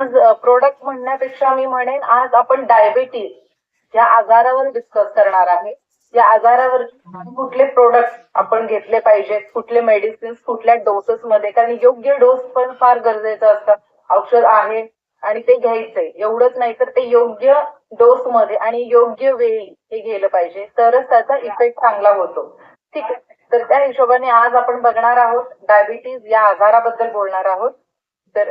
आज प्रोडक्ट म्हणण्यापेक्षा मी म्हणेन आज आपण डायबिटीज या आजारावर डिस्कस करणार आहे. या आजारावर कुठले प्रोडक्ट आपण घेतले पाहिजेत कुठले मेडिसिन्स कुठल्या डोसेस मध्ये? कारण योग्य डोस पण फार गरजेचं असतं. औषध आहे आणि ते घ्यायचंय. एवढंच नाही तर ते योग्य डोस मध्ये आणि योग्य वेळी हे गेलं पाहिजे. तरच त्याचा इफेक्ट चांगला होतो. ठीक आहे. तर त्या हिशोबाने आज आपण बघणार आहोत डायबिटीज या आजाराबद्दल बोलणार आहोत. तर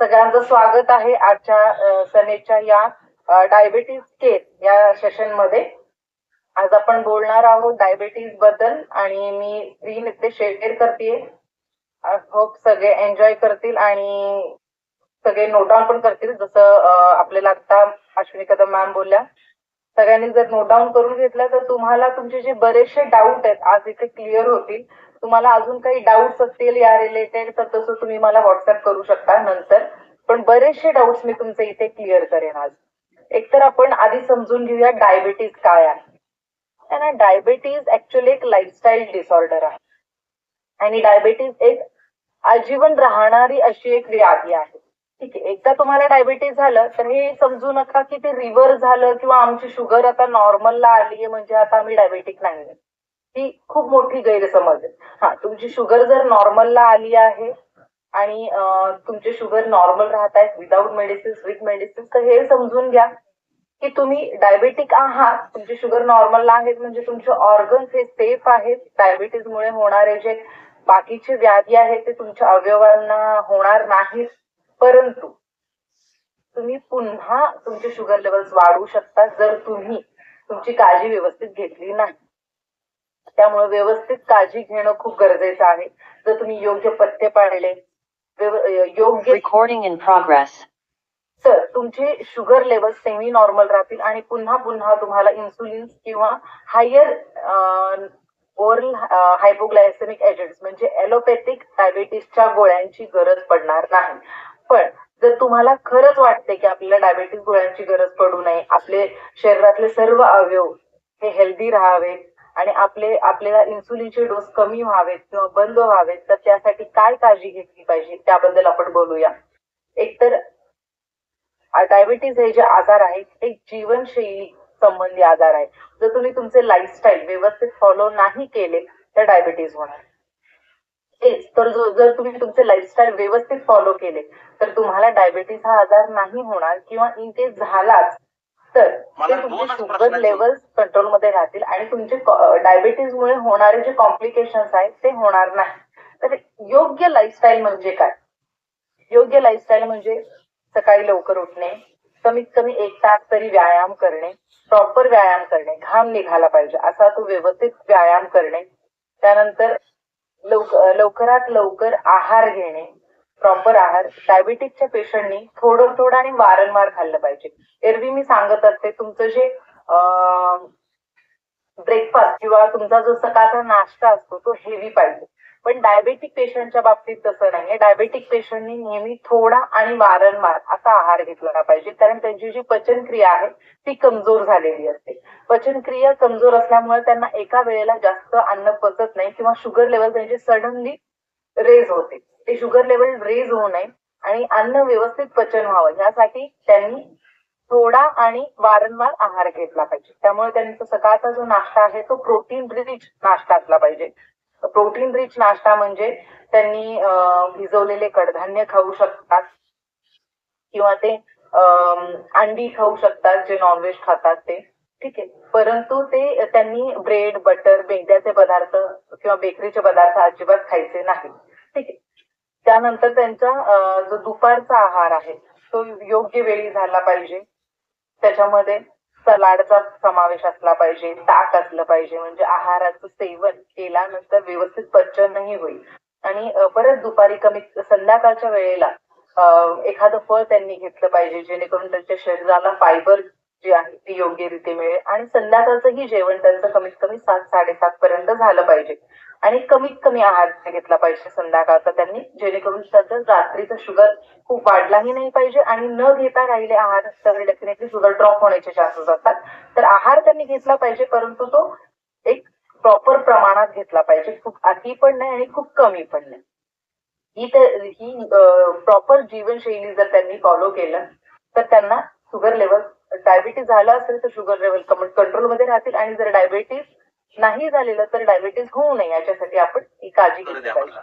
सगळ्यांचं स्वागत आहे आजच्या सनेच्या या डायबेटीज केअर या सेशनमध्ये. आज आपण बोलणार आहोत डायबेटीजबद्दल आणि मी स्क्रीन इथे शेअर करते होप सगळे एन्जॉय करतील आणि सगळे नोट डाऊन पण करतील जसं आपल्याला आता अश्विनी कदम मॅम बोलल्या. सगळ्यांनी जर नोट डाऊन करून घेतलं तर तुम्हाला तुमचे जे बरेचसे डाऊट आहेत आज इथे क्लिअर होतील. तुम्हाला अजून काही डाऊट्स असतील या रिलेटेड तर तसं तुम्ही मला व्हॉट्सअप करू शकता नंतर. पण बरेचसे डाऊट्स मी तुमचे इथे क्लिअर करेन आज. एकतर आपण आधी समजून घेऊया डायबिटीज काय आहे. ना डायबिटीज ऍक्च्युली एक लाईफस्टाईल डिसऑर्डर आहे. आणि डायबिटीज एक आजीवन राहणारी अशी एक व्याधी आहे. ठीक आहे एकदा तुम्हाला डायबिटीज झालं तर हे समजू नका की ते रिव्हर झालं किंवा आमची शुगर आता नॉर्मलला आली आहे म्हणजे आता आम्ही डायबेटिक नाही ही खूप मोठी गैरसमज आहे. हा तुमची शुगर जर नॉर्मलला आली आहे आणि तुमचे शुगर नॉर्मल राहत आहेत विदाऊट मेडिसिन्स विथ मेडिसिन्स तर हे समजून घ्या की तुम्ही डायबेटिक आहात तुमचे शुगर नॉर्मलला आहेत म्हणजे तुमचे ऑर्गन्स हे सेफ आहेत. डायबिटीजमुळे होणारे जे बाकीचे व्याधी आहेत ते तुमच्या अवयवांना होणार नाहीत. परंतु तुम्ही पुन्हा तुमचे शुगर लेवल्स वाढवू शकता जर तुम्ही तुमची काळजी व्यवस्थित घेतली नाही. त्यामुळे व्यवस्थित काळजी घेणं खूप गरजेचं आहे जर तुम्ही योग्य पथ्य पाळले योग्य Recording in progress. तर तुमचे शुगर लेवल सेमी नॉर्मल राहतील आणि पुन्हा पुन्हा तुम्हाला इन्सुलिन किंवा हायर ओरल हायपोग्लायसेमिक एजंट्स म्हणजे ॲलोपॅथिक डायबिटीसच्या गोळ्यांची गरज पडणार नाही पण जर तुम्हाला खरंच वाटते की आपल्याला डायबिटीस गोळ्यांची गरज पडू नये आपले शरीरातले सर्व अवयव हे हेल्दी राहावेत आणि आपले आपल्याला इन्सुलिनचे डोस कमी व्हावेत किंवा बंद व्हावेत तर त्यासाठी काय काळजी घेतली पाहिजे त्याबद्दल आपण बोलूया. एकतर डायबिटीज हे जे आजार आहेत एक जीवनशैली संबंधी आजार आहे जर तुम्ही तुमचे लाईफस्टाईल व्यवस्थित फॉलो नाही केले तर डायबिटीज होणार. तेच तर जर तुम्ही तुमचे लाईफस्टाईल व्यवस्थित फॉलो केले तर तुम्हाला डायबिटीज हा आजार नाही होणार किंवा इन केस झालाच तर शुगर लेवल्स कंट्रोलमध्ये राहतील आणि तुमचे डायबिटीज मुळे होणारे जे कॉम्प्लिकेशन्स आहेत ते होणार नाही. तर योग्य लाईफस्टाईल म्हणजे काय? योग्य लाईफस्टाईल म्हणजे सकाळी लवकर उठणे कमीत कमी एक तास तरी व्यायाम करणे प्रॉपर व्यायाम करणे घाम निघाला पाहिजे असा तो व्यवस्थित व्यायाम करणे त्यानंतर लवक लवकरात लवकर आहार घेणे प्रॉपर आहार. डायबिटीसच्या पेशंटनी थोडं थोडं आणि वारंवार खाल्लं पाहिजे. एरवी मी सांगत असते तुमचं जे ब्रेकफास्ट किंवा तुमचा जो सकाळचा नाश्ता असतो तो हेवी पाहिजे. पण डायबेटिक पेशंटच्या बाबतीत तसं नाहीये. डायबेटिक पेशंटनी नेहमी थोडा आणि वारंवार असा आहार घेतला पाहिजे. कारण त्यांची जी पचनक्रिया आहे ती कमजोर झालेली असते. पचनक्रिया कमजोर असल्यामुळे त्यांना एका वेळेला जास्त अन्न पचत नाही किंवा शुगर लेवल त्यांचे सडनली रेज होते. ते शुगर लेवल रेज होऊ नये आणि अन्न व्यवस्थित पचन व्हावं. यासाठी त्यांनी थोडा आणि वारंवार आहार घेतला पाहिजे. त्यामुळे त्यांचा सकाळचा जो नाश्ता आहे तो प्रोटीन रिच नाश्ता असला पाहिजे. प्रोटीन रिच नाश्ता म्हणजे त्यांनी भिजवलेले कडधान्य खाऊ शकतात किंवा ते अंडी खाऊ शकतात जे नॉनव्हेज खातात ते. ठीक आहे. परंतु ते त्यांनी ब्रेड बटर मैद्याचे पदार्थ किंवा बेकरीचे पदार्थ अजिबात खायचे नाही. ठीक आहे. त्यानंतर त्यांचा जो दुपारचा आहार आहे तो योग्य वेळी झाला पाहिजे. त्याच्यामध्ये सलाडचा समावेश असला पाहिजे ताक असलं पाहिजे म्हणजे आहाराचं सेवन केल्यानंतर व्यवस्थित पचनही होईल. आणि परत दुपारी कमी संध्याकाळच्या वेळेला एखादं फळ त्यांनी घेतलं पाहिजे जेणेकरून त्यांच्या शरीराला फायबर जी आहे ती योग्यरीत्या मिळेल. आणि संध्याकाळचंही जेवण त्यांचं कमीत कमी सात साडेसात पर्यंत झालं पाहिजे. आणि कमीत कमी आहार घेतला पाहिजे संध्याकाळचा त्यांनी जेणेकरून त्याचं रात्रीचं शुगर खूप वाढलाही नाही पाहिजे आणि न घेता राहिले आहार तर डेफिनेटली शुगर ड्रॉप होण्याचे चान्सेस असतात. तर आहार त्यांनी घेतला पाहिजे परंतु तो एक प्रॉपर प्रमाणात घेतला पाहिजे. खूप अति पण नाही आणि खूप कमी पण नाही. ही तर ही प्रॉपर जीवनशैली जर त्यांनी फॉलो केलं तर त्यांना शुगर लेवल डायबिटीज झालं असेल तर शुगर लेवल कंट्रोलमध्ये राहतील आणि जर डायबिटीज नाही झालेलं तर डायबिटीज होऊ नये याच्यासाठी आपण ही काळजी घेतली पाहिजे.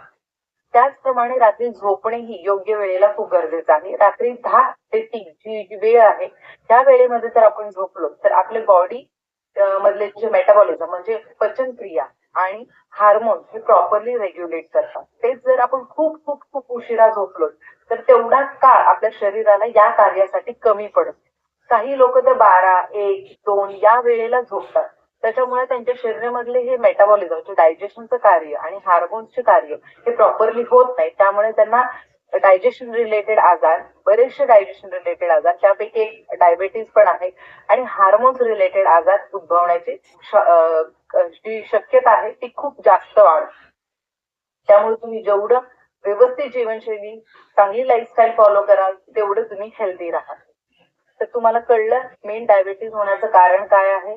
त्याचप्रमाणे रात्री झोपणेही योग्य वेळेला खूप गरजेचं आहे. रात्री दहा ते तीन जी जी वेळ आहे त्या वेळेमध्ये जर आपण झोपलो तर आपले बॉडी मधले जे मेटाबॉलिझम म्हणजे पचनक्रिया आणि हार्मोन हे प्रॉपरली रेग्युलेट करतात. तेच जर आपण खूप खूप खूप उशिरा झोपलो तर तेवढाच काळ आपल्या शरीराला या कार्यासाठी कमी पडत. काही लोक तर बारा एक दोन या वेळेला झोपतात. त्याच्यामुळे त्यांच्या शरीरामधले हे मेटाबॉलिझम म्हणजे डायजेशनचं कार्य आणि हार्मोन्सचे कार्य हे प्रॉपरली होत नाही. त्यामुळे त्यांना डायजेशन रिलेटेड आजार बरेचसे डायजेशन रिलेटेड आजार त्यापैकी एक डायबिटीज पण आहे आणि हार्मोन्स रिलेटेड आजार उद्भवण्याची जी शक्यता आहे ती खूप जास्त वाढ. त्यामुळे तुम्ही जेवढं व्यवस्थित जीवनशैली चांगली लाईफस्टाईल फॉलो कराल तेवढं तुम्ही हेल्दी राहाल तर तुम्हाला कळलं मेन डायबेटीज होण्याचं कारण काय आहे?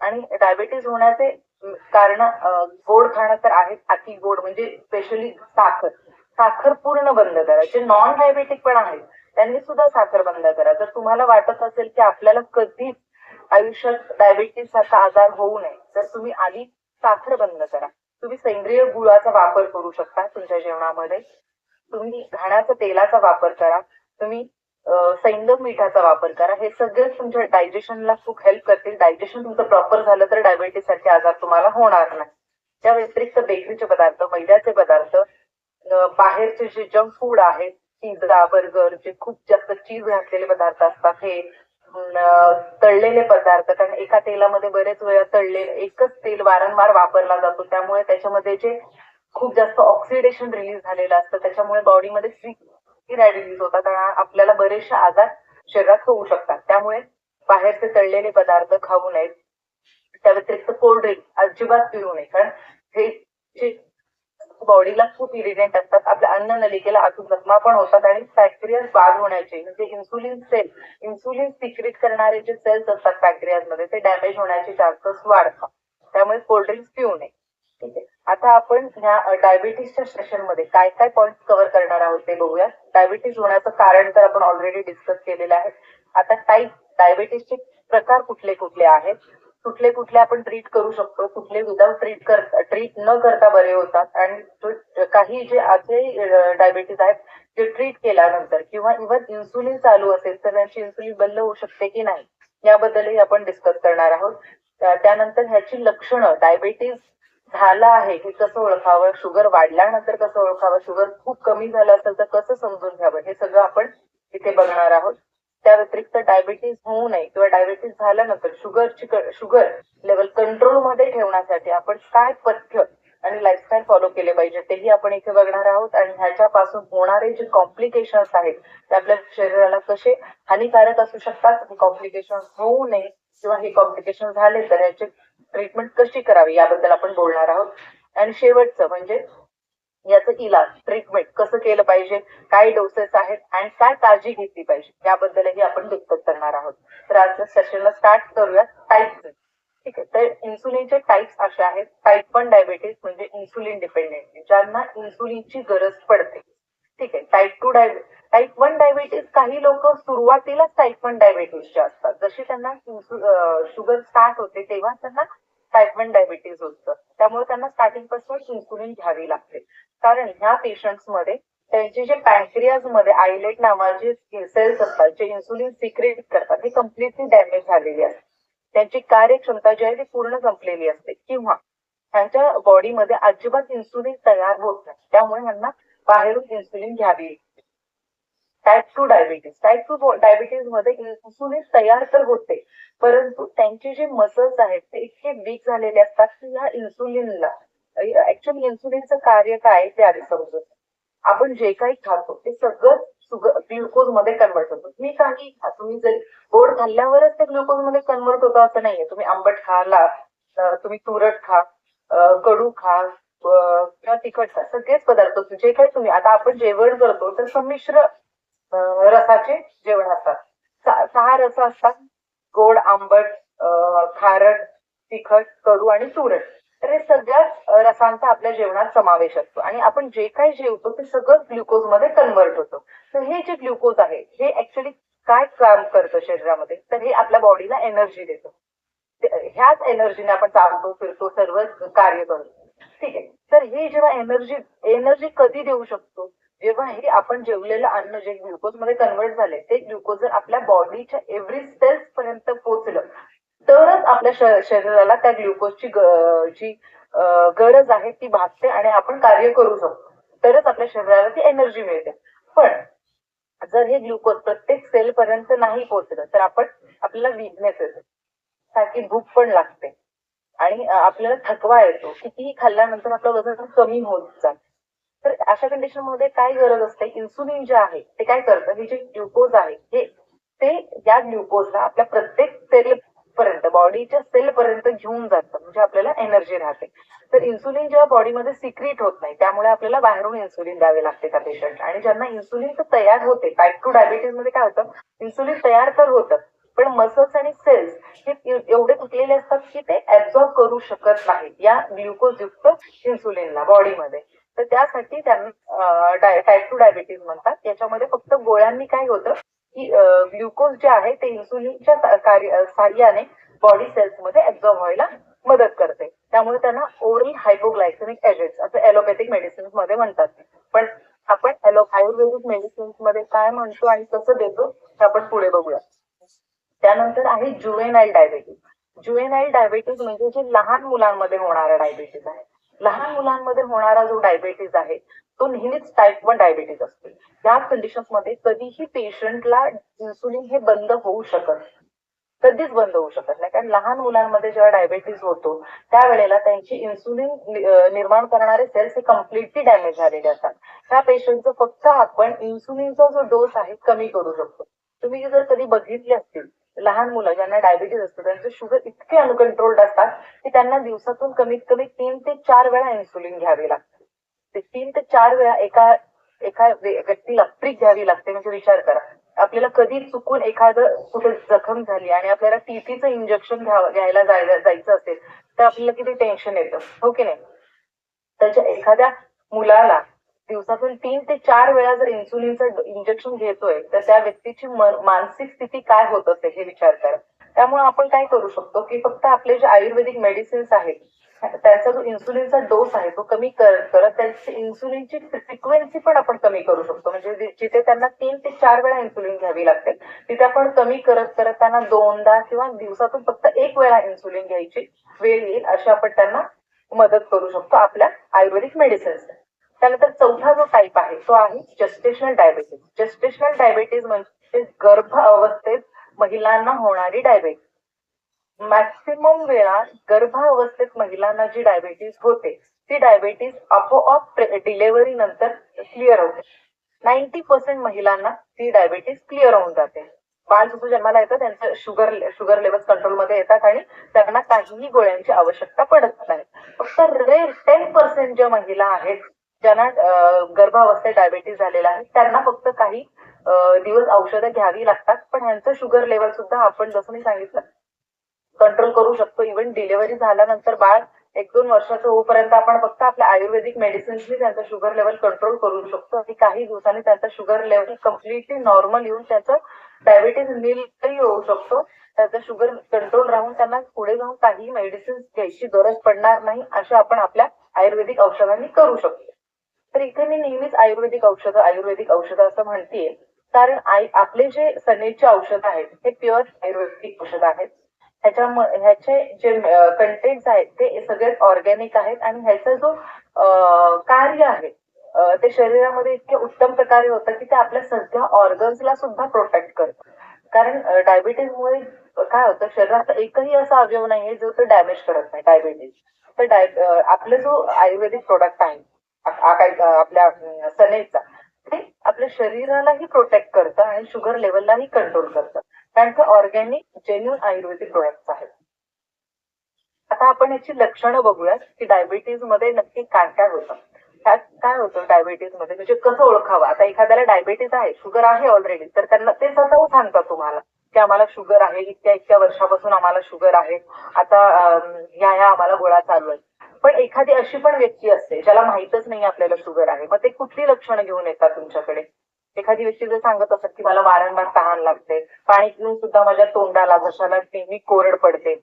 आणि डायबेटीज होण्याचे कारण गोड खाणं तर आहेच अति गोड म्हणजे स्पेशली साखर. साखर पूर्ण बंद करा. जे नॉन डायबेटिक पण आहेत त्यांनी सुद्धा साखर बंद करा. जर तुम्हाला वाटत असेल की आपल्याला कधीच आयुष्यात डायबेटीस सारखा आजार होऊ नये तर तुम्ही आधी साखर बंद करा. तुम्ही सेंद्रिय गुळाचा वापर करू शकता तुमच्या जेवणामध्ये. तुम्ही घाण्याच्या तेलाचा वापर करा. तुम्ही अं, मिठाचा वापर करा. हे सगळेच तुमच्या डायजेशनला खूप हेल्प करतील. डायजेशन तुमचं प्रॉपर झालं तर डायबिटीस सारखे आजार तुम्हाला होणार नाही. त्या व्यतिरिक्त बेकरीचे पदार्थ मैद्याचे पदार्थ बाहेरचे जे जंक फूड आहेत पिझ्झा बर्गर जे खूप जास्त चीज घातलेले पदार्थ असतात हे तळलेले पदार्थ. कारण एका तेलामध्ये बरेच वेळा तळलेले एकच तेल वारंवार वापरला जातो. त्यामुळे त्याच्यामध्ये जे खूप जास्त ऑक्सिडेशन रिलीज झालेलं असतं त्याच्यामुळे बॉडीमध्ये फ्री रिलीज होतात आणि आपल्याला बरेचसे आजार शरीरात होऊ शकतात. त्यामुळे बाहेरचे तळलेले पदार्थ खाऊ नयेत त्या व्यतिरिक्त कोल्ड ड्रिंक अजिबात पिऊ नये. कारण हे जे बॉडीला खूप इरिडेंट असतात. आपल्या अन्न नलिकेला अजून जखमा पण होतात आणि बॅक्टेरिया बाद होण्याचे म्हणजे इन्सुलिन सेल इन्सुलिन सिक्रेट करणारे जे सेल्स असतात पॅक्टेरियाजमध्ये ते डॅमेज होण्याचे चान्सेस वाढतात. त्यामुळे कोल्ड्रिंक्स पिऊ नये. ठीक आहे आता आपण ह्या डायबिटीसच्या सेशनमध्ये काय काय पॉईंट कव्हर करणार आहोत ते बघूया. डायबिटीस होण्याचं कारण तर आपण ऑलरेडी डिस्कस केलेलं आहे. आता टाईप डायबिटीसचे प्रकार कुठले कुठले आहेत? कुठले कुठले आपण ट्रीट करू शकतो? कुठले विदाउट ट्रीट कर ट्रीट न करता बरे होतात? आणि काही जे असे डायबिटीस आहेत जे ट्रीट केल्यानंतर किंवा इव्हन इन्सुलिन चालू असेल तर त्यांची इन्सुलिन बंद होऊ शकते की नाही? याबद्दलही आपण डिस्कस करणार आहोत. त्यानंतर ह्याची लक्षणं डायबिटीस झालं आहे. हे कसं ओळखावं? शुगर वाढल्यानंतर कसं ओळखावं? शुगर खूप कमी झालं असेल तर कसं समजून घ्यावं? हे सगळं आपण इथे बघणार आहोत. त्या व्यतिरिक्त डायबिटीस होऊ नये किंवा डायबिटीस झाल्यानंतर शुगरची शुगर लेवल कंट्रोलमध्ये ठेवण्यासाठी आपण काय पथ्य आणि लाईफस्टाईल फॉलो केले पाहिजे तेही आपण इथे बघणार आहोत. आणि ह्याच्यापासून होणारे जे कॉम्प्लिकेशन्स आहेत ते आपल्या शरीराला कसे हानिकारक असू शकतात? हे कॉम्प्लिकेशन होऊ नये किंवा हे कॉम्प्लिकेशन झाले तर याचे ट्रीटमेंट कशी करावी याबद्दल आपण बोलणार आहोत. आणि शेवटचं म्हणजे याचं इलाज ट्रीटमेंट कसं केलं पाहिजे काय डोसेस आहेत आणि काय काळजी घेतली पाहिजे याबद्दलही आपण डिस्कस करणार आहोत. तर आजच्या सेशनला स्टार्ट करूया टाईप ठीक आहे तर इन्सुलिनचे टाईप्स असे आहेत. टाईप वन डायबिटीस म्हणजे इन्सुलिन डिपेंडेंट ज्यांना इन्सुलिनची गरज पडते. ठीक आहे. Type two diabetes type one diabetes काही लोक सुरुवातीलाच टाईप वन डायबिटीसचे असतात. जशी त्यांना शुगर स्टार्ट होते तेव्हा त्यांना टाईप वन डायबिटीज होतं. त्यामुळे त्यांना स्टार्टिंगपासून इन्सुलिन घ्यावी लागते. कारण ह्या पेशंट्समध्ये त्यांचे जे पॅन्क्रियाजमध्ये आयलेट नावाचे सेल्स असतात जे इन्सुलिन सिक्रेट करतात ते कम्प्लिटली डॅमेज झालेली असते. त्यांची कार्यक्षमता जी आहे ती पूर्ण संपलेली असते. किंवा त्यांच्या बॉडीमध्ये अजिबात इन्सुलिन तयार होत नाही. त्यामुळे त्यांना बाहेरून इन्सुलिन घ्यावी. Type two diabetes type two डायबिटीजमध्ये insulin तयार तर होते परंतु त्यांचे जे मसल्स आहेत ते इतके वीक झालेले असतात की या इन्सुलिनला ऍक्च्युअली इन्सुलिनचं कार्य काय ते आधी समजत आपण जे काही खातो ते सगळं ग्लुकोजमध्ये कन्वर्ट होतो. तुम्ही काही खा तुम्ही जरी गोड खाल्ल्यावरच ते ग्लुकोजमध्ये कन्वर्ट होतं असं नाहीये. तुम्ही आंबट खाला ला तुम्ही तुरट खा कडू खा तिखट तिखटचा सगळेच पदार्थ जे काही तुम्ही आता आपण जेवण करतो तर संमिश्र रसाचे जेवण असतात. सहा रस असतात. गोड आंबट खारट तिखट कडू आणि तुरट. तर हे सगळ्याच रसांचा आपल्या जेवणात समावेश असतो. आणि आपण जे काही जेवतो ते सगळं ग्लुकोजमध्ये कन्वर्ट होतो. तर हे जे ग्लुकोज आहे हे ऍक्च्युली काय काम करतं शरीरामध्ये? तर हे आपल्या बॉडीला एनर्जी देतं. ह्याच एनर्जीने आपण चालतो फिरतो सर्व कार्य करतो. ठीक आहे. तर हे जेव्हा एनर्जी एनर्जी कधी देऊ शकतो? जेव्हा हे आपण जेवलेलं अन्न जे ग्लुकोजमध्ये कन्वर्ट झाले ते ग्लुकोज जर आपल्या बॉडीच्या एव्हरी सेल्स पर्यंत पोहोचलं तरच आपल्या शरीराला त्या ग्लुकोजची जी गरज आहे ती भागते आणि आपण कार्य करू शकतो. तरच आपल्या शरीराला ती एनर्जी मिळते. पण जर हे ग्लुकोज प्रत्येक सेल पर्यंत नाही पोहोचलं तर आपण आपल्याला विकनेस येते सारखी भूक पण लागते. आणि आपल्याला थकवा येतो. कितीही खाल्ल्यानंतर आपलं वजन कमी होत जात. तर अशा कंडिशनमध्ये काय गरज असते? इन्सुलिन जे आहे ते काय करतं? हे जे ग्लुकोज आहे हे ते या ग्लुकोजला आपल्या प्रत्येक सेल पर्यंत बॉडीच्या सेल पर्यंत घेऊन जातं. म्हणजे आपल्याला एनर्जी राहते. तर इन्सुलिन जेव्हा बॉडीमध्ये सिक्रेट होत नाही त्यामुळे आपल्याला बाहेरून इन्सुलिन द्यावे लागते त्या पेशंट आणि ज्यांना इन्सुलिन तर तयार होते टाईप टू डायबिटीजमध्ये काय होतं? इन्सुलिन तयार तर होतं पण मसल्स आणि सेल्स हे एवढे तुटलेले असतात की ते ऍब्झॉर्ब करू शकत नाहीत या ग्लुकोज युक्त इन्सुलिनला बॉडीमध्ये तर त्यासाठी त्यांना टाईप टू डायबिटीज म्हणतात. याच्यामध्ये फक्त गोळ्यांनी काय होतं की ग्लुकोज जे आहे ते इन्सुलिनच्या सा- कार्य अं, साह्याने बॉडी सेल्समध्ये ऍब्झॉर्ब व्हायला मदत करते. त्यामुळे त्यांना ओरल हायपोग्लायसेमिक एजेंट्स असं ॲलोपॅथिक मेडिसिनमध्ये म्हणतात. पण आपण ॲलो आयुर्वेदिक मेडिसिन्समध्ये काय म्हणतो आणि कसं देतो हे आपण पुढे बघूया. त्यानंतर आहे जुवेनाईल डायबेटीस जुवेनाईल डायबेटीस म्हणजे जे लहान मुलांमध्ये होणारा डायबेटीस आहे. लहान मुलांमध्ये होणारा जो डायबेटीस आहे तो नेहमीच टाईप वन डायबेटीस असतो. या कंडिशन्समध्ये कधीही पेशंटला इन्सुलिन हे बंद होऊ शकत नाही. कधीच बंद होऊ शकत नाही. कारण लहान मुलांमध्ये जेव्हा डायबेटीस होतो त्यावेळेला त्यांची इन्सुलिन निर्माण करणारे सेल्स हे कम्प्लिटली डॅमेज झालेले असतात. त्या पेशंटचं फक्त आपण इन्सुलिनचा जो डोस आहे कमी करू शकतो. तुम्ही जर कधी बघितले असतील लहान मुलं ज्यांना डायबिटीज असतं त्यांचं शुगर इतके अनकंट्रोल्ड असतात की त्यांना दिवसातून कमीत कमी तीन ते चार वेळा इन्सुलिन घ्यावे लागते. ते तीन ते चार वेळा एका एका व्यक्तीला प्रिक घ्यावी लागते म्हणजे विचार करा. आपल्याला कधी चुकून एखादं कुठे जखम झाली आणि आपल्याला टीटीचं इंजेक्शन घ्यायला जायचं असेल तर आपल्याला किती टेन्शन येतं हो की नाही? त्याच्या एखाद्या मुलाला दिवसातून तीन ते चार वेळा जर इन्सुलिनचं इंजेक्शन घेतोय तर त्या व्यक्तीची मानसिक स्थिती काय होत असते हे विचार करा. त्यामुळे आपण काय करू शकतो की फक्त आपले जे आयुर्वेदिक मेडिसिन्स आहेत त्याचा जो इन्सुलिनचा डोस आहे तो कमी करत त्यांची इन्सुलिनची फ्रिक्वेन्सी पण आपण कमी करू शकतो. म्हणजे जिथे त्यांना तीन ते चार वेळा इन्सुलिन घ्यावी लागते तिथे आपण कमी करत करत त्यांना दोनदा किंवा दिवसातून फक्त एक वेळा इन्सुलिन घ्यायची वेळ येईल अशी आपण त्यांना मदत करू शकतो आपल्या आयुर्वेदिक मेडिसिन्स त्यानंतर चौथा जो टाईप आहे तो आहे जस्टेशनल डायबेटीस जस्टेशनल डायबेटीस म्हणजे गर्भ अवस्थेत महिलांना होणारी डायबेटीस मॅक्सिमम वेळा गर्भावस्थेत महिलांना जी डायबेटीस होते ती डायबेटीस आपोआप डिलेव्हरी नंतर क्लिअर होते. नाईन्टी पर्सेंट महिलांना ती डायबेटीस क्लिअर होऊन जाते. बाळ जसं जन्माला येतं त्यांचं शुगर शुगर लेवल कंट्रोलमध्ये येतात आणि त्यांना काहीही गोळ्यांची आवश्यकता पडत नाही. फक्त रेअर टेन पर्सेंट ज्या महिला आहेत ज्यांना गर्भावस्थेत डायबेटीस झालेला आहे त्यांना फक्त काही दिवस औषधं घ्यावी लागतात. पण ह्यांचं शुगर लेवल सुद्धा आपण जसं मी सांगितलं कंट्रोल करू शकतो. इव्हन डिलिव्हरी झाल्यानंतर बाळ एक दोन वर्षाचं होईपर्यंत आपण फक्त आपल्या आयुर्वेदिक मेडिसिन्सनी त्यांचं शुगर लेवल कंट्रोल करू शकतो. आणि काही दिवसांनी त्यांचं शुगर लेवल कम्प्लिटली नॉर्मल येऊन त्याचं डायबिटीज नीलही होऊ शकतो. त्याचं शुगर कंट्रोल राहून त्यांना पुढे जाऊन काही मेडिसिन्स घ्यायची गरज पडणार नाही अशा आपण आपल्या आयुर्वेदिक औषधांनी करू शकतो. तर इथे मी नेहमीच आयुर्वेदिक औषधं आयुर्वेदिक औषधं असं म्हणतेय. कारण आपले जे सनेचे औषध आहेत हे प्युअर आयुर्वेदिक औषध आहेत. ह्याच्या ह्याचे जे कंटेंट्स आहेत ते सगळेच ऑर्गॅनिक आहेत आणि ह्याचा जो कार्य आहे ते शरीरामध्ये इतके उत्तम प्रकारे होतं की ते आपल्या सध्या ऑर्गन्सला सुद्धा प्रोटेक्ट करतं. कारण डायबिटीजमुळे काय होतं शरीराचा एकही असा अवयव नाहीये जो तो डॅमेज करत नाही डायबिटीज तर डाय आपला जो आयुर्वेदिक प्रोडक्ट आहे काय आपल्या सनेचा. ते आपल्या शरीरालाही प्रोटेक्ट करतं आणि शुगर लेवललाही कंट्रोल करतं. कारण ते ऑर्गॅनिक जेन्युन आयुर्वेदिक प्रोडक्ट्स आहेत. आता आपण याची लक्षणं बघूयात की डायबिटीजमध्ये नक्की काय काय होतं. त्यात काय होतं डायबिटीजमध्ये? म्हणजे कसं ओळखावं? आता एखाद्याला डायबिटीज आहे शुगर आहे ऑलरेडी तर त्यांना ते स्वतः सांगतात तुम्हाला की आम्हाला शुगर आहे इतक्या इतक्या वर्षापासून आम्हाला शुगर आहे. आता ह्या ह्या आम्हाला गोळा चालू आहेत पण एखादी अशी पण व्यक्ती असते ज्याला माहीतच नाही आपल्याला शुगर आहे. मग ते कुठली लक्षणं घेऊन येतात तुमच्याकडे? एखादी व्यक्ती जर सांगत असत की मला वारंवार तहान लागते पाणी पिऊन सुद्धा माझ्या तोंडाला घशाला नेहमी कोरड पडते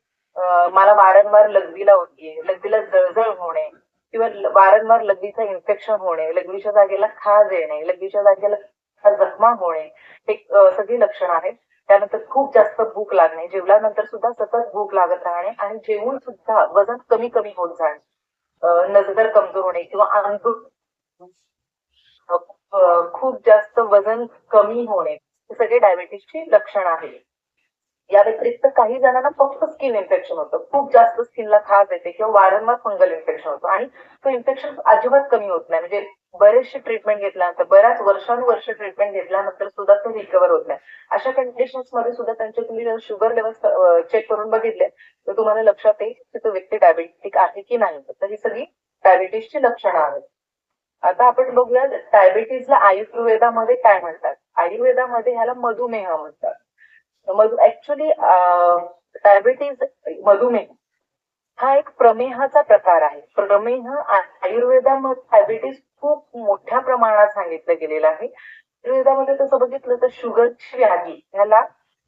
मला वारंवार लघवीला होतीये लघवीला जळजळ होणे किंवा वारंवार लघवीचं इन्फेक्शन होणे लघवीच्या जागेला खाज येणे लघवीच्या जागेला जखमा होणे हे सगळी लक्षणं आहेत. त्यानंतर खूप जास्त भूक लागणे जेवल्यानंतर सुद्धा सतत भूक लागत राहणे आणि जेवून सुद्धा वजन कमी कमी होत जाणे. नजर कमजोर होणे किंवा अंग खूप जास्त वजन कमी होणे हे सगळे डायबिटीसची लक्षण आहे. या व्यतिरिक्त काही जणांना फक्त स्किन इन्फेक्शन होतं. खूप जास्त स्किनला खाज येते किंवा वारंवार फंगल इन्फेक्शन होतं आणि तो इन्फेक्शन अजिबात कमी होत नाही. म्हणजे बरेचसे ट्रीटमेंट घेतल्यानंतर बऱ्याच वर्षानुवर्ष ट्रीटमेंट घेतल्यानंतर सुद्धा ते रिकवर होत नाही. अशा कंडिशन्समध्ये सुद्धा त्यांचे तुम्ही जर शुगर लेवल चेक करून बघितले तर तुम्हाला लक्षात येईल की तो व्यक्ती डायबेटिक आहे की नाही. तर ही सगळी डायबिटीसची लक्षणं आहेत. आता आपण बघूया डायबिटीजला आयुर्वेदामध्ये काय म्हणतात? आयुर्वेदामध्ये ह्याला मधुमेह म्हणतात. मधु ऍक्च्युली डायबिटीज मधुमेह. हा एक प्रमेहाचा प्रकार आहे. प्रमेह आयुर्वेदामध्ये डायबिटीस खूप मोठ्या प्रमाणात सांगितलं गेलेलं आहे. आयुर्वेदामध्ये तसं बघितलं तर शुगरची व्याधी ह्याला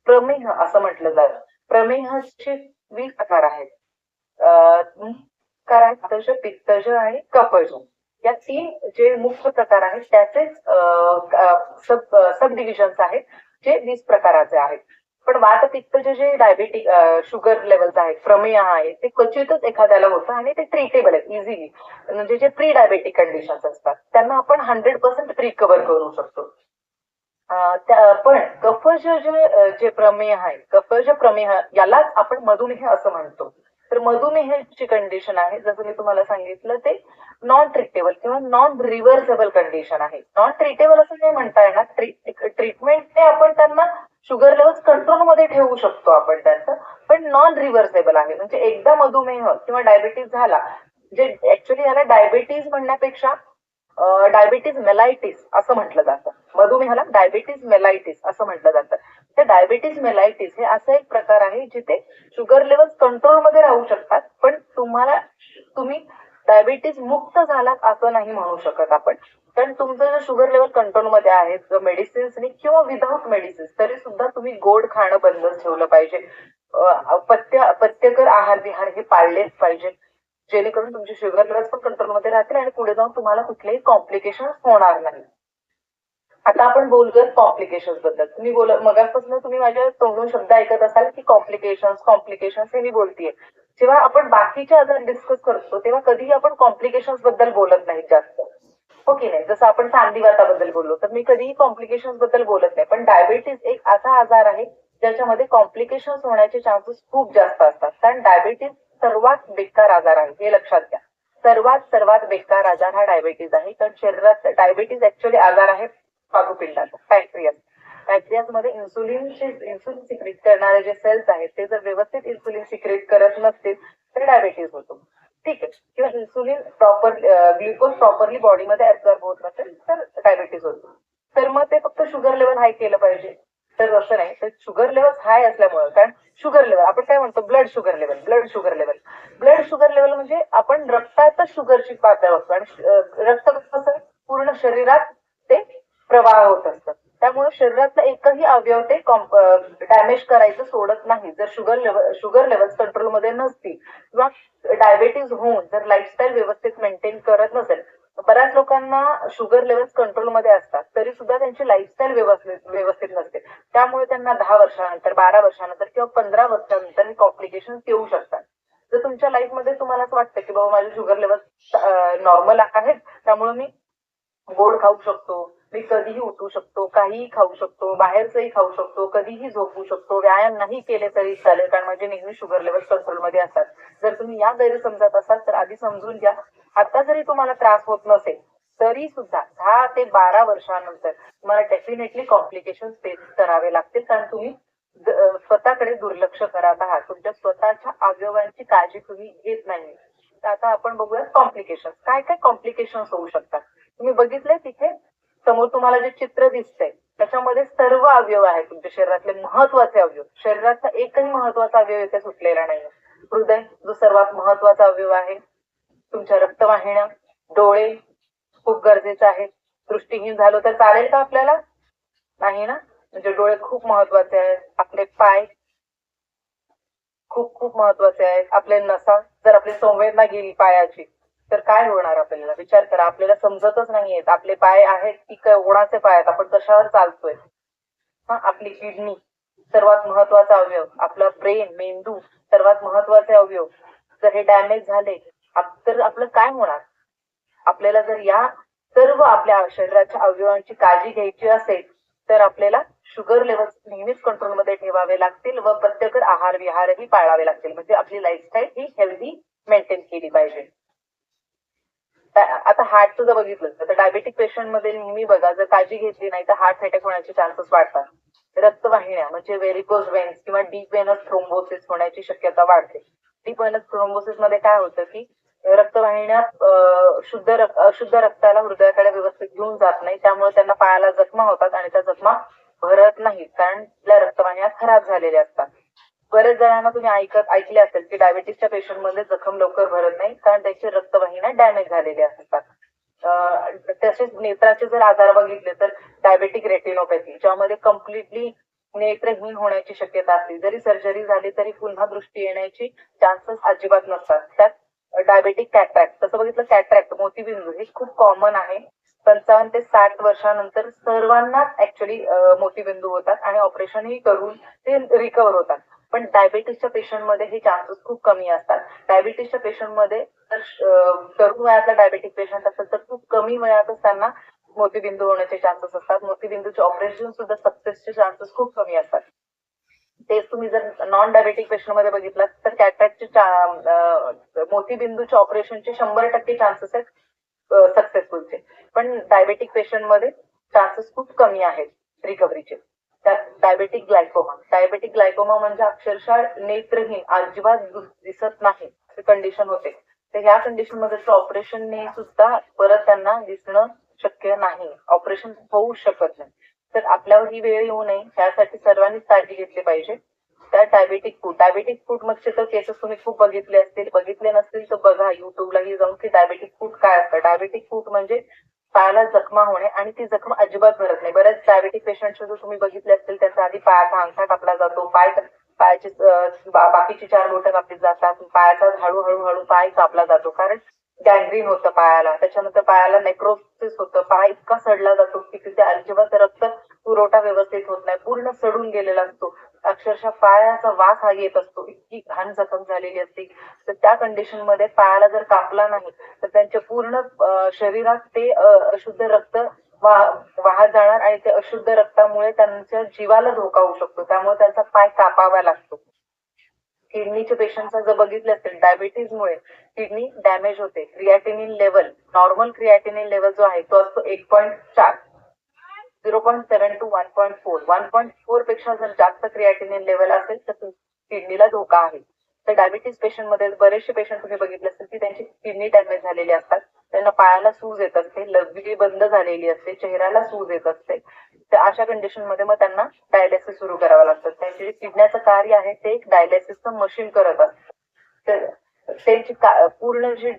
प्रमेह असं म्हटलं जातं. प्रमेहाचे वीस प्रकार आहेत. अं, प्रकार आहेत पित्तज आणि कपज या तीन जे मुख्य प्रकार आहेत त्याचेच सब सब डिव्हिजन्स आहेत जे वीस प्रकाराचे आहेत. पण वात पित्तचे जे डायबेटिक शुगर लेवल्स आहेत प्रमेय आहे ते क्वचितच एखाद्याला होतं आणि ते ट्रीटेबल आहेत इझिली म्हणजे जे प्री डायबेटिक कंडिशन्स असतात त्यांना आपण हंड्रेड पर्सेंट रिकवर करू शकतो. पण कफज जे जे प्रमेय आहे कफज प्रमेह यालाच आपण मधुमेह असं म्हणतो. तर मधुमेहाची कंडिशन आहे. जसं मी तुम्हाला सांगितलं ते नॉन ट्रीटेबल किंवा नॉन रिव्हर्सेबल कंडिशन आहे. नॉन ट्रीटेबल असं नाही म्हणता येणार. ट्रीटमेंटने आपण त्यांना शुगर लेवल्स कंट्रोलमध्ये ठेवू शकतो आपण त्यांचं. पण नॉन रिव्हर्सेबल आहे. म्हणजे एकदा मधुमेह किंवा डायबिटीज झाला जे ऍक्च्युली याला डायबिटीज म्हणण्यापेक्षा डायबिटीज मेलायटीस असं म्हटलं जातं. मधुमेहाला डायबिटीज मेलायटीस असं म्हटलं जातं. तर डायबिटीज मेलायटीस हे असा एक प्रकार आहे जिथे शुगर लेवल कंट्रोलमध्ये राहू शकतात पण तुम्हाला तुम्ही डायबिटीज मुक्त झालात असं नाही म्हणू शकत आपण. कारण तुमचं जर शुगर लेवल कंट्रोलमध्ये आहे मेडिसिन्सनी किंवा विदाऊट मेडिसिन्स तरी सुद्धा तुम्ही गोड खाणं बंदच ठेवलं पाहिजे. पथ्य पथ्यकर आहार विहार हे पाळलेच पाहिजे. जेणेकरून तुमचे शुगर लेवल्स पण कंट्रोलमध्ये राहतील आणि पुढे जाऊन तुम्हाला कुठलेही कॉम्प्लिकेशन होणार नाही आता आपण बोलूया कॉम्प्लिकेशनबद्दल. तुम्ही बोल मगापासून तुम्ही माझ्या तोंडून शब्द ऐकत असाल की कॉम्प्लिकेशन कॉम्प्लिकेशन हे मी बोलतीये. जेव्हा आपण बाकीचे आजार डिस्कस करतो तेव्हा कधीही आपण कॉम्प्लिकेशनबद्दल बोलत नाही जास्त. हो की नाही जसं आपण सांधिवाताबद्दल बोललो तर मी कधीही कॉम्प्लिकेशनबद्दल बोलत नाही. पण डायबिटीज एक असा आजार आहे ज्याच्यामध्ये कॉम्प्लिकेशन होण्याचे चान्सेस खूप जास्त असतात. कारण डायबिटीज सर्वात बेकार आजार आहे हे लक्षात घ्या. सर्वात सर्वात बेकार आजार हा डायबिटीज आहे. कारण शरीरात डायबिटीज ऍक्च्युअली आजार आहे स्वादुपिंडाचा पॅन्ट्रियस पॅन्ट्रियसमध्ये इन्सुलिनचे इन्सुलिन सिक्रेट करणारे जे सेल्स आहेत ते जर व्यवस्थित इन्सुलिन सिक्रेट करत नसतील तर डायबेटीस होतो. ठीक आहे. किंवा इन्सुलिन प्रॉपर ग्लुकोज प्रॉपरली बॉडीमध्ये ऍब्झॉर्ब होत नसेल तर डायबेटीस होतो. तर मग ते फक्त शुगर लेवल हाय केलं पाहिजे. तर असं नाही. तर शुगर लेवल हाय असल्यामुळे कारण शुगर लेवल आपण काय म्हणतो? Blood sugar level blood sugar level blood sugar level म्हणजे आपण रक्तातच शुगरची पातळ असतो. आणि रक्त कसं? पूर्ण शरीरात ते प्रवाह होत असतात. त्यामुळे शरीरातला एकही अवयव ते डॅमेज करायचं सोडत नाही. जर शुगर लेवल शुगर लेवल्स कंट्रोलमध्ये नसतील किंवा डायबेटीज होऊन जर लाईफस्टाईल व्यवस्थित मेंटेन करत नसेल बऱ्याच लोकांना शुगर लेवल्स कंट्रोलमध्ये असतात तरी सुद्धा त्यांची लाईफस्टाईल व्यवस्थित व्यवस्थित नसते. त्यामुळे त्यांना दहा वर्षानंतर बारा वर्षानंतर किंवा पंधरा वर्षानंतर हे कॉम्प्लिकेशन येऊ शकतात. जर तुमच्या लाईफमध्ये तुम्हाला असं वाटतं की बाबा माझे शुगर लेवल नॉर्मल आहेत त्यामुळे मी गोड खाऊ शकतो मी कधीही उठू शकतो काहीही खाऊ शकतो बाहेरचंही खाऊ शकतो कधीही झोपू शकतो व्यायाम नाही केले तरी चालेल कारण माझे नेहमी शुगर लेवल कंट्रोलमध्ये असतात. जर तुम्ही या गैरसमजात असाल तर आधी समजून घ्या. आता जरी तुम्हाला त्रास होत नसेल तरी सुद्धा दहा ते बारा वर्षानंतर तुम्हाला डेफिनेटली कॉम्प्लिकेशन फेस करावे लागतील कारण तुम्ही स्वतःकडे दुर्लक्ष करत आहात. तुमच्या स्वतःच्या अवयवांची काळजी तुम्ही घेत नाही तर आता आपण बघूया कॉम्प्लिकेशन काय काय कॉम्प्लिकेशन होऊ शकतात? तुम्ही बघितलंय तिथे समोर तुम्हाला जे चित्र दिसतंय त्याच्यामध्ये सर्व अवयव आहेत तुमच्या शरीरातले महत्त्वाचे अवयव. शरीराचा एकही महत्त्वाचा अवयव इथे सुटलेला नाही हृदय जो सर्वात महत्त्वाचा अवयव आहे तुमच्या रक्तवाहिन्या डोळे खूप गरजेचे आहे दृष्टीहीन झालो तर चालेल का आपल्याला? नाही ना? म्हणजे डोळे खूप महत्त्वाचे आहेत. आपले पाय खूप खूप महत्त्वाचे आहेत. आपले नसा जर आपली संवेदना गेली पायाची तर काय होणार आपल्याला? विचार करा आपल्याला समजतच नाहीयेत. आपले पाय आहेत की कोणाचे पाय आहेत? आपण कशावर चालतोय? हा आपली किडनी सर्वात महत्त्वाचा अवयव. आपला ब्रेन मेंदू सर्वात महत्त्वाचे अवयव. जर हे डॅमेज झाले तर आपलं काय होणार? आपल्याला जर या सर्व आपल्या शरीराच्या अवयवांची काळजी घ्यायची असेल तर आपल्याला शुगर लेवल नेहमीच कंट्रोलमध्ये ठेवावे लागतील व प्रत्येक आहार विहारही पाळावे लागतील. म्हणजे आपली लाईफस्टाईल ही हेल्दी मेंटेन केली पाहिजे. आता हार्टचं जर बघितलं तर डायबेटिक पेशंटमध्ये नेहमी बघा जर काळजी घेतली नाही तर हार्ट अटॅक होण्याचे चान्सेस वाढतात. रक्तवाहिन्या म्हणजे व्हेरिकोज वेन्स किंवा डीप वेनस थ्रोम्बोसिस होण्याची शक्यता वाढते. डीप वेनस थ्रोम्बोसिसमध्ये काय होतं की रक्तवाहिन्या शुद्ध रक्त अशुद्ध रक्ताला हृदयाकडे व्यवस्थित घेऊन जात नाही. त्यामुळे त्यांना पायाला जखमा होतात आणि त्या जखमा भरत नाहीत. कारण त्या रक्तवाहिन्या खराब झालेल्या असतात. बरेच जणांना तुम्ही ऐकत ऐकले असेल की डायबिटीसच्या पेशंटमध्ये जखम लवकर भरत नाही कारण त्याची रक्तवाहिन्या डॅमेज झालेल्या असतात. तसेच नेत्राचे जर आजार बघितले तर डायबेटिक रेटिनोपॅथी ज्यामध्ये कम्प्लिटली नेत्रहीन होण्याची शक्यता असते. जरी सर्जरी झाली तरी पुन्हा दृष्टी येण्याची चान्सेस अजिबात नसतात. त्यात डायबेटिक कॅट्रॅक्ट तसं बघितलं कॅट्रॅक्ट मोतीबिंदू हे खूप कॉमन आहे. पंचावन्न ते साठ वर्षानंतर सर्वांनाच ऍक्च्युली मोतीबिंदू होतात आणि ऑपरेशनही करून ते रिकवर होतात. पण डायबेटिसच्या पेशंटमध्ये हे चान्सेस खूप कमी असतात. डायबिटीसच्या पेशंटमध्ये जर तरुण वयातला डायबेटिक पेशंट असेल तर खूप कमी वयातच त्यांना मोतीबिंदू होण्याचे चान्सेस असतात. मोतीबिंदूचे ऑपरेशन सुद्धा सक्सेसचे चान्सेस खूप कमी असतात. तेच तुम्ही जर नॉन डायबेटिक पेशंटमध्ये बघितलं तर कॅटॅक्टचे मोतीबिंदूच्या ऑपरेशनचे शंभर टक्के चान्सेस आहेत सक्सेसफुलचे पण डायबेटिक पेशंटमध्ये चान्सेस खूप कमी आहेत रिकव्हरीचे डायबेटिक ग्लायकोमा डायबेटिक ग्लायकोमा म्हणजे अक्षरशः नेत्रहीन अजिबात दिसत नाही. कंडिशन होते. तर ह्या कंडिशनमध्ये ऑपरेशनने सुद्धा परत त्यांना दिसणं शक्य नाही. ऑपरेशन होऊ शकत नाही. तर आपल्यावर ही वेळ येऊ नये. यासाठी सर्वांनीच काळजी घेतली पाहिजे. त्या डायबेटिक फूड डायबेटिक फूड मगचे तर केसेस तुम्ही खूप बघितले असतील. बघितले नसतील तर बघा. युट्यूबलाही जाऊन की डायबेटिक फूड काय असतं. डायबेटिक फूड म्हणजे पायाला जखमा होणे आणि ती जखम अजिबात भरत नाही. बऱ्याच डायबेटिक पेशंटचे जर तुम्ही बघितले असतील त्यांचा आधी पायाचा अंगठा कापला जातो पाय पायाचे बाकीची चार बोटं कापली जातात पायाचा हळूहळू हळू पाय कापला जातो. कारण गँग्रीन होतं पायाला. त्याच्यानंतर पायाला नेक्रोसिस होतं. पाय इतका सडला जातो की तिथे अजिबात रक्त पुरवठा व्यवस्थित होत नाही. पूर्ण सडून गेलेला असतो. अक्षरशः पायाचा वास हा येत असतो. इतकी घाण जखम झालेली असते. तर त्या कंडिशनमध्ये पायाला जर कापला नाही तर त्यांच्या पूर्ण शरीरात ते अशुद्ध रक्त वाहत जाणार आणि ते अशुद्ध रक्तामुळे त्यांच्या जीवाला धोका होऊ शकतो. त्यामुळे त्यांचा पाय कापावा लागतो. किडनीचे पेशंटचा जर बघितले असेल डायबिटीजमुळे किडनी डॅमेज होते. Creatinine level normal creatinine level जो आहे तो असतो एक पॉईंट चार. Zero point seven two one point four one point फोरपेक्षा जर जास्त क्रिएटिनिन लेवल असेल तर किडनीला धोका आहे. तर डायबिटीज पेशंटमध्ये बरेचसे पेशंट तुम्ही बघितले असतील की त्यांची किडनी डॅमेज झालेली असतात. त्यांना पायाला सूज येत असते लघवी बंद झालेली असते चेहऱ्याला सूज येत असते. तर अशा कंडिशनमध्ये मग त्यांना डायलिसिस सुरू करावं लागतं. त्यांचे जे किडण्याचं कार्य आहे ते एक डायलिसिसचं मशीन करत असतं. तर त्यांची पूर्ण जी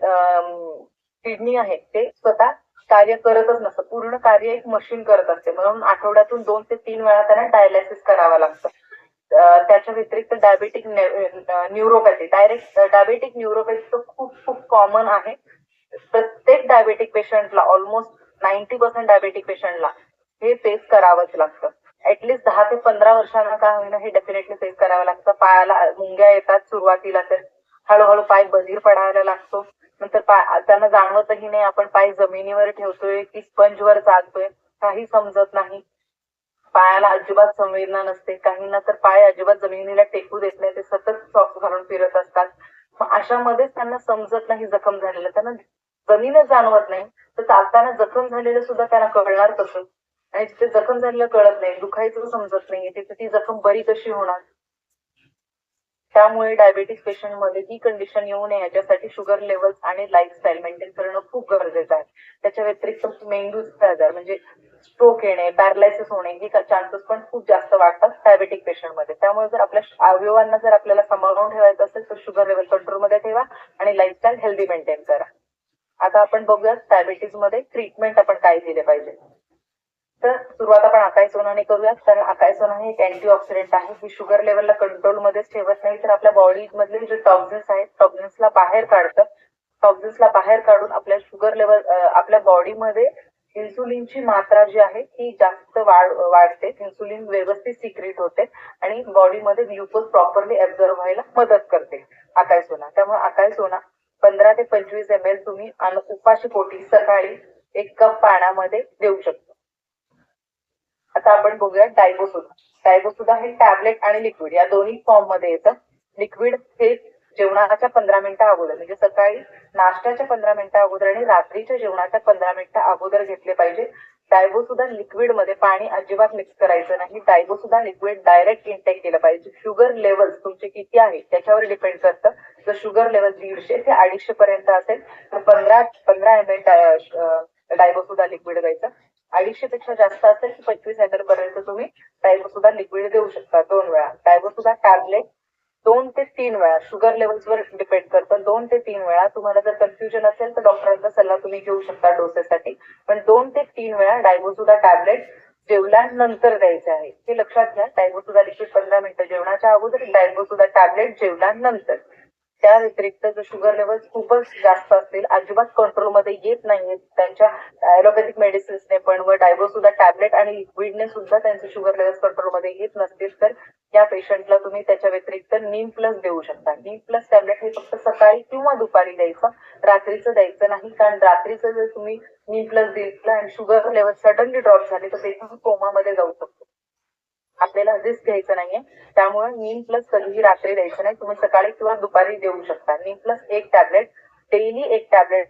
किडनी आहे ते स्वतः कार्य करतच नसतं. पूर्ण कार्य एक मशीन करत असते. म्हणून आठवड्यातून दोन ते तीन वेळा त्यांना डायलिसिस करावं लागतं. त्याच्या व्यतिरिक्त diabetic neuropathy direct diabetic neuropathy तर खूप खूप कॉमन आहे. प्रत्येक डायबेटिक पेशंटला ऑलमोस्ट नाईन्टी पर्सेंट डायबेटिक पेशंटला हे फेस करावंच लागतं. ऍटलीस्ट दहा ते पंधरा वर्षांना काय होईना हे डेफिनेटली फेस करावं लागतं. पायाला मुंग्या येतात सुरुवातीला तर हळूहळू पाय बधीर पडायला लागतो. नंतर पाय त्यांना जाणवतही नाही आपण पाय जमिनीवर ठेवतोय की स्पंजवर चालतोय काही समजत नाही. पायाला अजिबात संवेदना नसते. काहींना तर पाय अजिबात जमिनीला टेकू देत नाही. ते सतत सॉक्स घालून फिरत असतात. मग अशामध्येच त्यांना समजत नाही जखम झालेलं. त्यांना जमीनच जाणवत नाही. तर चालताना जखम झालेलं सुद्धा त्यांना कळणार कसं? आणि तिथे जखम झालेलं कळत नाही दुखायचं समजत नाही तिथे ती जखम बरी कशी होणार? त्यामुळे डायबेटिस पेशंटमध्ये ही कंडिशन येऊ नये याच्यासाठी शुगर लेवल्स आणि लाईफस्टाईल मेंटेन करणं खूप गरजेचं आहे. त्याच्या व्यतिरिक्त मेंदूचे आजार म्हणजे स्ट्रोक येणे पॅरालायसिस होणे हे चान्सेस पण खूप जास्त वाढतात डायबेटिक पेशंटमध्ये त्यामुळे जर आपल्या अवयवांना जर आपल्याला सांभाळून ठेवायचं असेल तर शुगर लेवल कंट्रोलमध्ये ठेवा आणि लाईफस्टाईल हेल्दी मेंटेन करा. आता आपण बघूया डायबेटीसमध्ये ट्रीटमेंट आपण काय दिले पाहिजे. तर सुरुवात आपण अकाई सोनाने करूयात. कारण अकाई सोना हे एक अँटीऑक्सिडेंट आहे. ही शुगर लेवलला कंट्रोल मध्येच ठेवत नाही. तर आपल्या बॉडी मधले जे टॉक्झिन्स आहेत टॉक्झिन्सला बाहेर काढतं. टॉक्झिन्सला बाहेर काढून आपल्या शुगर लेवल आपल्या बॉडीमध्ये इन्सुलिनची मात्रा जी आहे ती जास्त वाढ वाढते. इन्सुलिन व्यवस्थित सिक्रेट होते आणि बॉडीमध्ये ग्लुकोज प्रॉपरली ऍब्झॉर्ब व्हायला मदत करते आकाय सोना त्यामुळे आकाय सोना पंधरा ते पंचवीस एम एल तुम्ही उपाशी पोटी सकाळी एक कप पाण्यामध्ये देऊ शकता. आता आपण बघूया डायबोसुदा डायबोसुदा हे टॅबलेट आणि लिक्विड या दोन्ही फॉर्ममध्ये येतं. लिक्विड हे जेवणाच्या पंधरा मिनिटं अगोदर म्हणजे सकाळी नाश्त्याच्या पंधरा मिनिटं अगोदर आणि रात्रीच्या जेवणाच्या पंधरा मिनिटं अगोदर घेतले पाहिजे. डायबो सुद्धा लिक्विडमध्ये पाणी अजिबात मिक्स करायचं नाही. डायबो सुद्धा लिक्विड डायरेक्ट इंटेक केलं पाहिजे. शुगर लेवल तुमचे किती आहे त्याच्यावर डिपेंड करतं. जर शुगर लेवल दीडशे ते अडीचशे पर्यंत असेल तर पंधरा पंधरा एम एल डायबो सुद्धा लिक्विड द्यायचं. अडीचशे पेक्षा जास्त असेल तर पंचवीस हजार पर्यंत तुम्ही डायबो सुद्धा लिक्विड देऊ शकता दोन वेळा. डायबो सुद्धा टॅबलेट दोन ते तीन वेळा. शुगर लेवल्सवर डिपेंड करतं. दोन ते तीन वेळा तुम्हाला जर कन्फ्युजन असेल तर डॉक्टरांचा सल्ला तुम्ही घेऊ शकता डोसेसाठी पण दोन ते तीन वेळा डायबोसुदा टॅबलेट जेवल्यानंतर द्यायचे आहे. हे लक्षात घ्या. डायबोसुदा लिक्विड पंधरा मिनिटं जेवणाच्या अगोदर डायबोसुदा टॅबलेट जेवल्यानंतर. त्या व्यतिरिक्त जर शुगर लेवल खूपच जास्त असतील अजिबात कंट्रोलमध्ये येत नाहीयेत. त्यांच्या ॲलोपॅथिक मेडिसिन्सने पण व डायबोसुदा टॅबलेट आणि लिक्विडने सुद्धा त्यांचे शुगर लेवल कंट्रोलमध्ये येत नसतील तर या पेशंटला तुम्ही त्याच्या व्यतिरिक्त नीम प्लस देऊ शकता. नीम प्लस टॅबलेट हे फक्त सकाळी किंवा दुपारी द्यायचं रात्रीचं द्यायचं नाही कारण रात्रीचं जर तुम्ही नीम प्लस दिलं आणि शुगर लेवल सडनली ड्रॉप झाले तर ते कोमामध्ये जाऊ शकतो. आपल्याला रिस्क घ्यायचं नाहीये. त्यामुळे नीम प्लस कधीही रात्री द्यायचं नाही. तुम्ही सकाळी किंवा दुपारी देऊ शकता. नीम प्लस एक टॅबलेट डेली एक टॅबलेट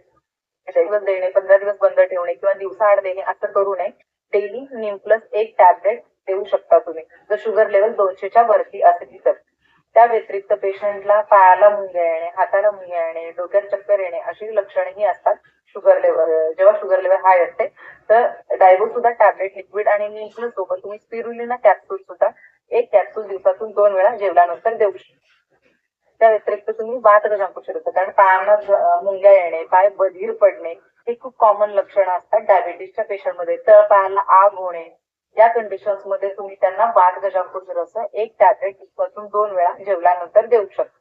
दिवस देणे पंधरा दिवस बंद ठेवणे किंवा दिवसाआड देणे असं करू नये. डेली नीम प्लस एक टॅबलेट देऊ शकता तुम्ही. जर शुगर लेवल दोनशेच्या वरती असेल तर. त्या व्यतिरिक्त पेशंटला पायाला मुंग्या येणे हाताला मुंग्या येणे डोक्यात चक्कर येणे अशी लक्षणेही असतात. शुगर लेवल जेव्हा शुगर लेवल हाय असते तर डायबो सुद्धा टॅबलेट लिक्विड आणि इन्सुलिन सोबत तुम्ही स्पिरुलिना कॅप्सूल सुद्धा एक कॅप्सूल दिवसातून दोन वेळा जेवल्यानंतर देऊ शकता. त्या व्यतिरिक्त तुम्ही वात गजांकू शकता कारण पायांना मुंग्या येणे पाय बधीर पडणे हे खूप कॉमन लक्षणं असतात डायबिटीसच्या पेशंटमध्ये. तर तळ पायाला आग होणे या कंडिशन्समध्ये तुम्ही त्यांना वात गजांकुर असं एक टॅबलेट दिवसातून दोन वेळा जेवल्यानंतर देऊ शकता.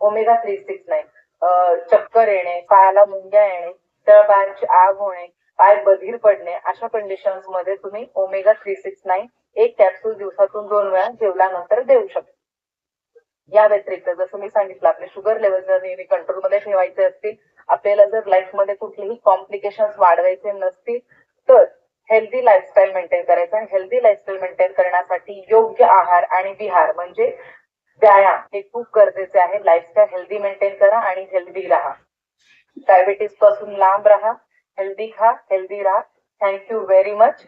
ओमेगा थ्री सिक्स नाईन चक्कर येणे पायाला मुंग्या येणे तळ आग होणे पाय बधीर पडणे अशा कंडिशन्समध्ये तुम्ही ओमेगा थ्री सिक्स नाईन एक कॅप्सूल दिवसातून दोन वेळा जेवल्यानंतर देऊ शकता. या व्यतिरिक्त जसं मी सांगितलं आपले शुगर लेवल जर नेहमी कंट्रोलमध्ये ठेवायचे असतील आपल्याला जर लाईफमध्ये कुठलेही कॉम्प्लिकेशन वाढवायचे नसतील तर हेल्दी लाईफस्टाईल मेंटेन करायचं आणि हेल्दी लाईफस्टाईल मेंटेन करण्यासाठी योग्य आहार आणि विहार म्हणजे व्यायाम हे खूप गरजेचे आहे. लाईफस्टाईल हेल्दी मेंटेन करा आणि हेल्दी राहा. डायबिटीजपासून लांब राहा. हेल्दी खा. हेल्दी राहा. Thank you very much